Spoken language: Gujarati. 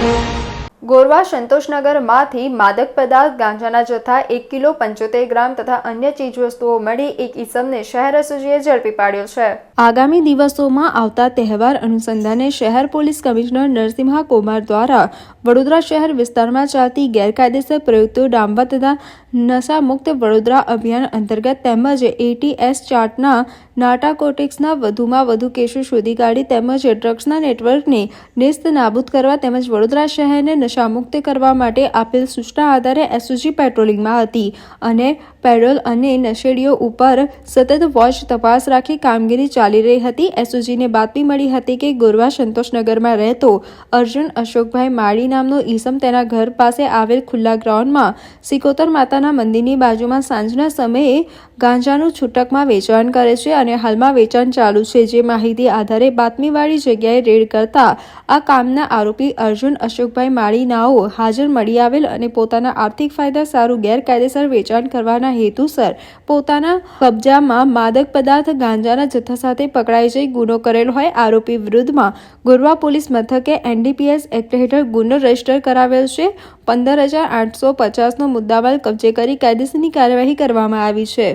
Thank you. ગોરવા સંતોષનગરમાંથી માદક પદાર્થ ગાંજાના જથ્થા એક કિલો પંચોતેર ગ્રામ તથા અન્ય ચીજવસ્તુઓ મળી એક ઈસમને શહેર એસઓજીએ ઝડપી પાડ્યો છે. આગામી દિવસોમાં આવતા તહેવાર અનુસંધાને શહેર પોલીસ કમિશનર નરસિંહા કુમાર દ્વારા વડોદરા શહેર વિસ્તારમાં ચાલતી ગેરકાયદેસર પ્રવૃત્તિઓ ડામવા તથા નશામુક્ત વડોદરા અભિયાન અંતર્ગત તેમજ એટીએસ ચાર્ટના નાટાકોટિક્સના વધુમાં વધુ કેસો શોધી કાઢી તેમજ ડ્રગ્સના નેટવર્કને નેસ્ત નાબૂદ કરવા તેમજ વડોદરા શહેરને નશામુક્ત કરવા માટે આપેલ સૂચના આધારે એસઓજી પેટ્રોલિંગમાં હતી અને પેટ્રોલ અને નશેડીઓ ઉપર સતત વોચ તપાસ રાખી કામગીરી ચાલી રહી હતી. એસઓજીને બાતમી મળી હતી કે ગોરવા સંતોષનગરમાં રહેતો અર્જુન અશોકભાઈ માળી નામનો ઈસમ તેના ઘર પાસે આવેલ ખુલ્લા ગ્રાઉન્ડમાં સિકોતર માતાના મંદિરની બાજુમાં સાંજના સમયે ગાંજાનું છૂટકમાં વેચાણ કરે છે અને હાલમાં વેચાણ ચાલુ છે. જે માહિતી આધારે બાતમીવાળી જગ્યાએ રેડ કરતા આ કામના આરોપી અર્જુન અશોકભાઈ માળી નાઓ હાજર મળી આવેલ અને પોતાના આર્થિક ફાયદા સારું ગેરકાયદેસર વેચાણ કરવાના હેતુસર પોતાના કબજામાં માદક પદાર્થ ગાંજાના જથ્થા સાથે પકડાઈ જઈ ગુનો કરેલ હોય આરોપી વિરુદ્ધમાં ગોરવા પોલીસ મથકે એનડીપીએસ એક્ટ હેઠળ ગુનો રજિસ્ટર કરાવેલ છે. પંદર હજાર આઠસો પચાસનો મુદ્દામાલ કબજે કરી કાયદેસરની કાર્યવાહી કરવામાં આવી છે.